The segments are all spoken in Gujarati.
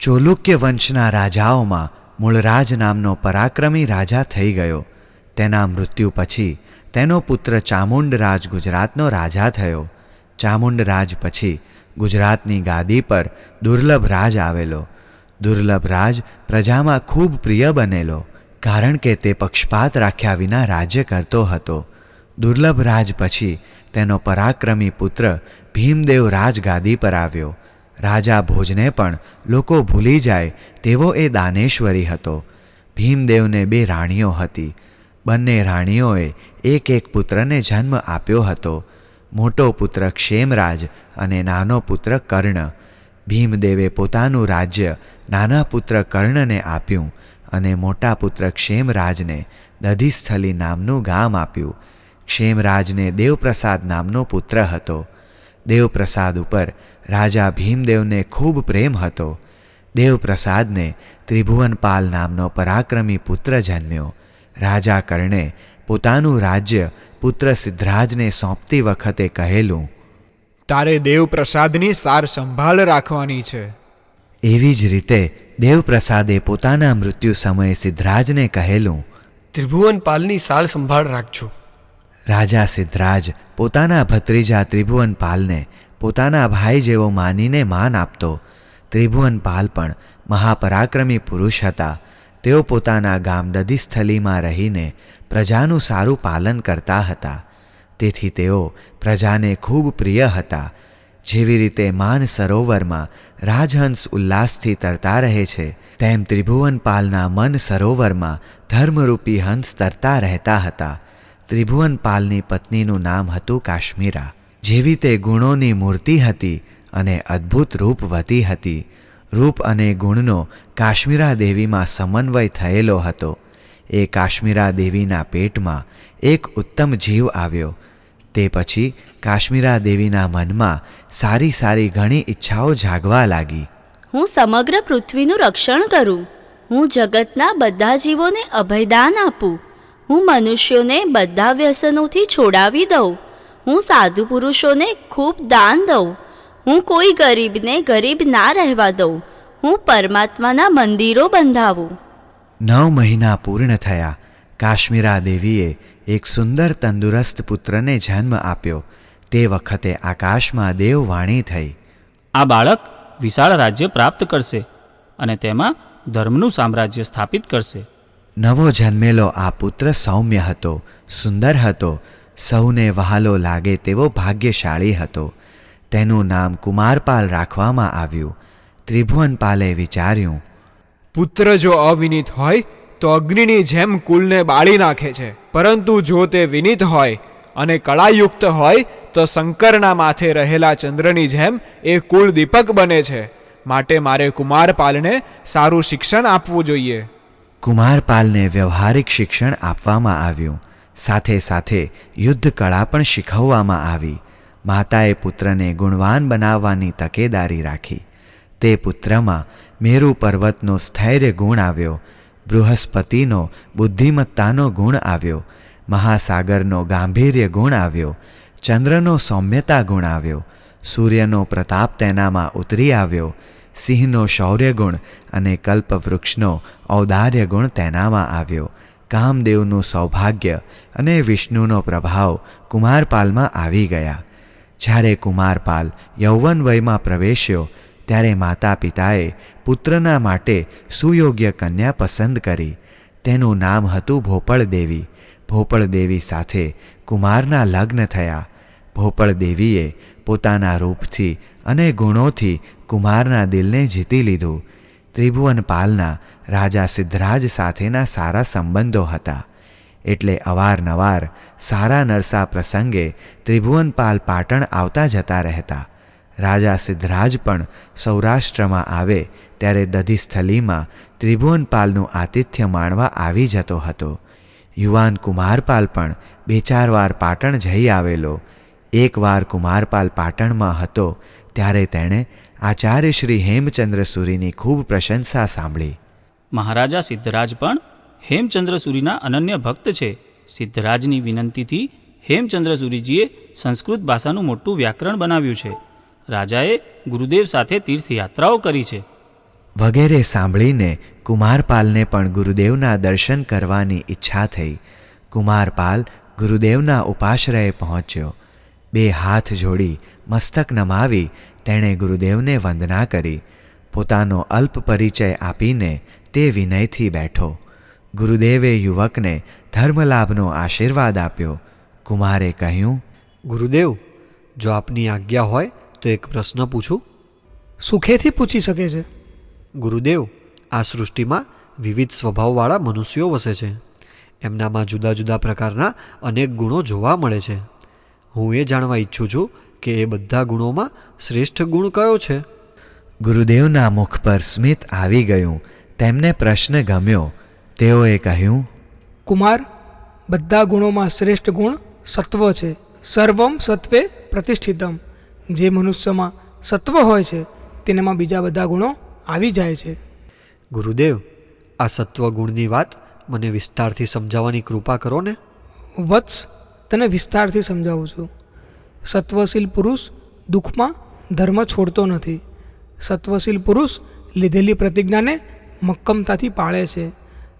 ચોલુક્ય વંશના રાજાઓમાં મૂળરાજ નામનો પરાક્રમી રાજા થઈ ગયો. તેના મૃત્યુ પછી તેનો પુત્ર ચામુંડરાજ ગુજરાતનો રાજા થયો. ચામુંડરાજ પછી ગુજરાતની ગાદી પર દુર્લભ રાજ આવેલો. દુર્લભ રાજ પ્રજામાં ખૂબ પ્રિય બનેલો, કારણ કે તે પક્ષપાત રાખ્યા વિના રાજ્ય કરતો હતો. દુર્લભ રાજ પછી તેનો પરાક્રમી પુત્ર ભીમદેવ રાજગાદી પર આવ્યો. રાજા ભોજને પણ લોકો ભૂલી જાય તેવો એ દાનેશ્વરી હતો. ભીમદેવને બે રાણીઓ હતી. બંને રાણીઓએ એક એક પુત્રને જન્મ આપ્યો હતો. મોટો પુત્ર ક્ષેમરાજ અને નાનો પુત્ર કર્ણ. ભીમદેવે પોતાનું રાજ્ય નાના પુત્ર કર્ણને આપ્યું અને મોટા પુત્ર ક્ષેમરાજને દધિસ્થલી નામનું ગામ આપ્યું. ક્ષેમરાજને દેવપ્રસાદ નામનો પુત્ર હતો. દેવપ્રસાદ ઉપર રાજા ભીમદેવને ખૂબ પ્રેમ હતો. દેવપ્રસાદને ત્રિભુવનપાલ નામનો પરાક્રમી પુત્ર જન્મ્યો. રાજા કર્ણે પોતાનું રાજ્ય પુત્ર સિદ્ધરાજને સોંપતી વખતે કહેલું તારે દેવપ્રસાદની સાર સંભાળ રાખવાની છે. એવી જ રીતે દેવપ્રસાદે પોતાના મૃત્યુ સમયે સિદ્ધરાજને કહેલું ત્રિભુવનપાલની સાર સંભાળ રાખજો. રાજા સિદ્ધરાજ પોતાના ભત્રીજા ત્રિભુવનપાલને પોતાના ભાઈ જેવો માનીને માન આપતો. ત્રિભુવનપાલ પણ મહાપરાક્રમી પુરુષ હતા. તેઓ પોતાના ગામ દદીસ્થલીમાં રહીને પ્રજાનું સારું પાલન કરતા હતા. તેથી તેઓ પ્રજાને ખૂબ પ્રિય હતા. જેવી રીતે માન સરોવરમાં રાજહંસ ઉલ્લાસથી તરતા રહે છે, તેમ ત્રિભુવનપાલના મન સરોવરમાં ધર્મરૂપી હંસ તરતા રહેતા હતા. ત્રિભુવનપાલની પત્નીનું નામ હતું કાશ્મીરા. જેવી તે ગુણોની મૂર્તિ હતી અને અદ્ભુત રૂપવતી હતી. રૂપ અને ગુણનો કાશ્મીરા દેવીમાં સમન્વય થયેલો હતો. એ કાશ્મીરા દેવીના પેટમાં એક ઉત્તમ જીવ આવ્યો. તે પછી કાશ્મીરા દેવીના મનમાં સારી સારી ઘણી ઈચ્છાઓ જાગવા લાગી. હું સમગ્ર પૃથ્વીનું રક્ષણ કરું. હું જગતના બધા જીવોને અભયદાન આપું. હું મનુષ્યોને બધા વ્યસનોથી છોડાવી દઉં. હું સાધુ પુરુષોને ખૂબ દાન દઉં. હું કોઈ ગરીબને ગરીબ ના રહેવા દઉં. હું પરમાત્માના મંદિરો બંધાવું. નવ મહિના પૂર્ણ થયા. કાશ્મીરા દેવીએ એક સુંદર તંદુરસ્ત પુત્રને જન્મ આપ્યો. તે વખતે આકાશમાં દેવવાણી થઈ. આ બાળક વિશાળ રાજ્ય પ્રાપ્ત કરશે અને તેમાં ધર્મનું સામ્રાજ્ય સ્થાપિત કરશે. નવો જન્મેલો આ પુત્ર સૌમ્ય હતો સુંદર હતો સૌને વહાલો લાગે તેવો ભાગ્યશાળી હતો. તેનું નામ કુમારપાલ રાખવામાં આવ્યું. ત્રિભુવનપાલે વિચાર્યું પુત્ર જો અવિનીત હોય તો અગ્નિની જેમ કુલને બાળી નાખે છે. પરંતુ જો તે વિનીત હોય અને કળાયુક્ત હોય તો શંકરના માથે રહેલા ચંદ્રની જેમ એ કુલ દીપક બને છે. માટે મારે કુમારપાલને સારું શિક્ષણ આપવું જોઈએ. કુમારપાલને વ્યવહારિક શિક્ષણ આપવામાં આવ્યું. સાથે સાથે યુદ્ધ કળા પણ શીખવવામાં આવી. માતાએ પુત્રને ગુણવાન બનાવવાની તકેદારી રાખી. તે પુત્રમાં મેરુ પર્વતનો સ્થૈર્ય ગુણ આવ્યો, બૃહસ્પતિનો બુદ્ધિમત્તાનો ગુણ આવ્યો, મહાસાગરનો ગાંભીર્ય ગુણ આવ્યો, ચંદ્રનો સૌમ્યતા ગુણ આવ્યો, સૂર્યનો પ્રતાપ તેનામાં ઉતરી આવ્યો, સિંહનો શૌર્ય ગુણ અને કલ્પવૃક્ષનો ઔદાર્ય ગુણ તેનામાં આવ્યો. કામદેવનું સૌભાગ્ય અને વિષ્ણુનો પ્રભાવ કુમારપાલમાં આવી ગયા. જ્યારે કુમારપાલ યૌવન વયમાં પ્રવેશ્યો, ત્યારે માતા પિતાએ પુત્રના માટે સુયોગ્ય કન્યા પસંદ કરી. તેનું નામ હતું ભોપળ દેવી ભોપળ દેવી સાથે કુમારના લગ્ન થયા. ભોપળ દેવીએ પોતાના રૂપથી અને ગુણોથી કુમારના દિલને જીતી લીધું. ત્રિભુવનપાલના રાજા સિદ્ધરાજ સાથેના સારા સંબંધો હતા. એટલે અવારનવાર સારા નરસા પ્રસંગે ત્રિભુવનપાલ પાટણ આવતા જતા રહેતા. રાજા સિદ્ધરાજ પણ સૌરાષ્ટ્રમાં આવે ત્યારે દધિસ્થલીમાં ત્રિભુવનપાલનું આતિથ્ય માણવા આવી જતો હતો. યુવાન કુમારપાલ પણ બે ચાર વાર પાટણ જઈ આવેલો. એકવાર કુમારપાલ પાટણમાં હતો ત્યારે તેણે આચાર્ય શ્રી હેમચંદ્ર સુરીની ખૂબ પ્રશંસા સાંભળી. મહારાજા સિદ્ધરાજ પણ હેમચંદ્ર સુરીના અનન્ય ભક્ત છે. સિદ્ધરાજની વિનંતીથી હેમચંદ્ર સુરીજીએ સંસ્કૃત ભાષાનું મોટું વ્યાકરણ બનાવ્યું છે. રાજાએ ગુરુદેવ સાથે તીર્થયાત્રાઓ કરી છે. વગેરે સાંભળીને કુમારપાલને પણ ગુરુદેવના દર્શન કરવાની ઈચ્છા થઈ. કુમારપાલ ગુરુદેવના ઉપાશ્રયે પહોંચ્યો. બે હાથ જોડી મસ્તક નમાવી તેણે ગુરુદેવને વંદના કરી પોતાનો અલ્પ પરિચય આપીને તે વિનયથી બેઠો. ગુરુદેવે યુવકને ધર્મલાભનો આશીર્વાદ આપ્યો. કુમારે કહ્યું ગુરુદેવ જો આપની આજ્ઞા હોય તો એક પ્રશ્ન પૂછું. સુખેથી પૂછી શકે છે. ગુરુદેવ આ સૃષ્ટિમાં વિવિધ સ્વભાવવાળા મનુષ્યો વસે છે. એમનામાં જુદા જુદા પ્રકારના અનેક ગુણો જોવા મળે છે. હું એ જાણવા ઈચ્છું છું કે એ બધા ગુણોમાં શ્રેષ્ઠ ગુણ કયો છે? ગુરુદેવના મુખ પર સ્મિત આવી ગયું. તેમને પ્રશ્ન ગમ્યો. તેઓએ કહ્યું કુમાર બધા ગુણોમાં શ્રેષ્ઠ ગુણ સત્વ છે. સર્વમ સત્વે પ્રતિષ્ઠિતમ. જે મનુષ્યમાં સત્વ હોય છે તેનામાં બીજા બધા ગુણો આવી જાય છે. ગુરુદેવ આ સત્વ ગુણની વાત મને વિસ્તારથી સમજાવવાની કૃપા કરો ને. વત્સ તને વિસ્તારથી સમજાવું છું. સત્વશીલ પુરુષ દુઃખમાં ધર્મ છોડતો નથી. સત્વશીલ પુરુષ લીધેલી પ્રતિજ્ઞાને મક્કમતાથી પાળે છે.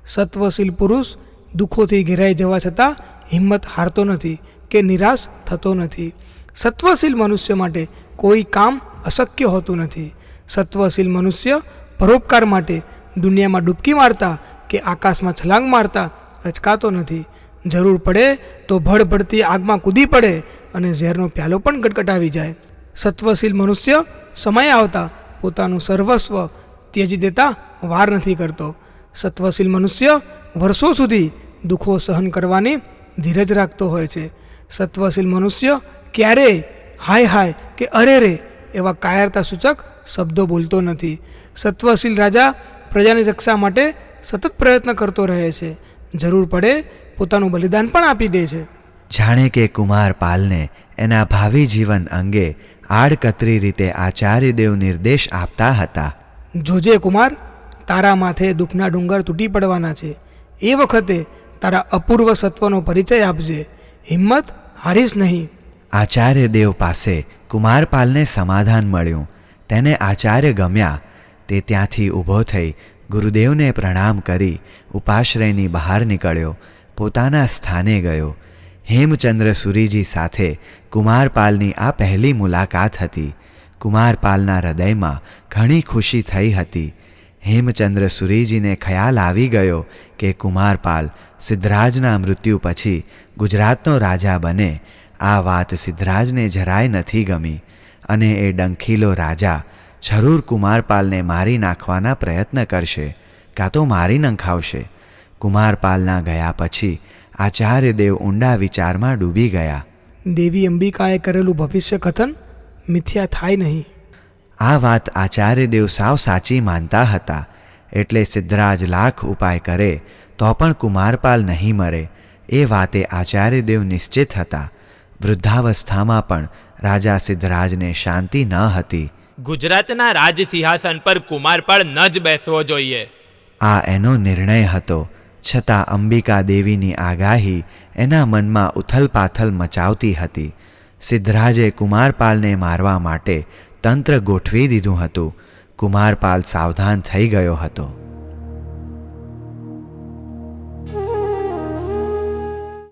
સત્વશીલ પુરુષ દુઃખોથી ઘેરાઈ જવા છતાં હિંમત હારતો નથી કે નિરાશ થતો નથી. સત્વશીલ મનુષ્ય માટે કોઈ કામ અશક્ય હોતું નથી. સત્વશીલ મનુષ્ય પરોપકાર માટે દુનિયામાં ડૂબકી મારતા કે આકાશમાં છલાંગ મારતા અચકાતો નથી. જરૂર પડે તો ભડભડતી આગમાં કૂદી પડે અને ઝેરનો પ્યાલો પણ ગટગટાવી જાય. સત્વશીલ મનુષ્ય સમય આવતા પોતાનું સર્વસ્વ ત્યજી દેતા વાર નથી કરતો. સત્વશીલ મનુષ્ય વર્ષો સુધી દુઃખો સહન કરવાની ધીરજ રાખતો હોય છે. સત્વશીલ મનુષ્ય ક્યારેય હાય હાય કે અરે રે એવા કાયરતા સૂચક શબ્દો બોલતો નથી. સત્વશીલ રાજા પ્રજાની રક્ષા માટે સતત પ્રયત્ન કરતો રહે છે. જરૂર પડે પોતાનું બલિદાન પણ આપી દે છે. જાણે કે કુમારપાલને એના ભાવિ જીવન અંગે આડકતરી રીતે આચાર્યદેવ નિર્દેશ આપતા હતા. જોજે કુમાર તારા માથે દુઃખના ડુંગર તૂટી પડવાના છે. એ વખતે તારા અપૂર્વ સત્વનો પરિચય આપજે. હિંમત હારીશ નહીં. આચાર્યદેવ પાસે કુમારપાલને સમાધાન મળ્યું. તેને આચાર્ય ગમ્યા. તે ત્યાંથી ઊભો થઈ ગુરુદેવને પ્રણામ કરી ઉપાશ્રયની બહાર નીકળ્યો. પોતાના સ્થાને ગયો. હેમચંદ્ર સુરીજી સાથે કુમારપાલની આ પહેલી મુલાકાત હતી. કુમારપાલના હૃદયમાં ઘણી ખુશી થઈ હતી. હેમચંદ્ર સુરીજીને ખ્યાલ આવી ગયો કે કુમારપાલ સિદ્ધરાજના મૃત્યુ પછી ગુજરાતનો રાજા બને. આ વાત સિદ્ધરાજને જરાય નથી ગમી અને એ ડંખીલો રાજા જરૂર કુમારપાલને મારી નાખવાના પ્રયત્ન કરશે, કાં તો મારી નંખાવશે. કુમારપાલના ગયા પછી આચાર્યદેવ ઊંડા વિચારમાં ડૂબી ગયા. દેવી અંબિકાએ કરેલું ભવિષ્ય કથન મિથ્યા થાય નહીં. આ વાત આચાર્ય દેવ સાવ સાચી માનતા હતા. એટલે સિદ્ધરાજ લાખ ઉપાય કરે તો પણ કુમારપાલ નહીં મરે. એ વાતે આચાર્યદેવ નિશ્ચિત હતા. વૃદ્ધાવસ્થામાં પણ રાજા સિદ્ધરાજને શાંતિ ન હતી. ગુજરાતના રાજ સિંહાસન પર કુમારપાળ ન જ બેસવો જોઈએ. આ એનો નિર્ણય હતો. છતાં અંબિકા દેવીની આગાહી એના મનમાં ઉથલપાથલ મચાવતી હતી. સિદ્ધરાજે કુમારપાલને મારવા માટે તંત્ર ગોઠવી દીધું હતું. કુમારપાલ સાવધાન થઈ ગયો હતો.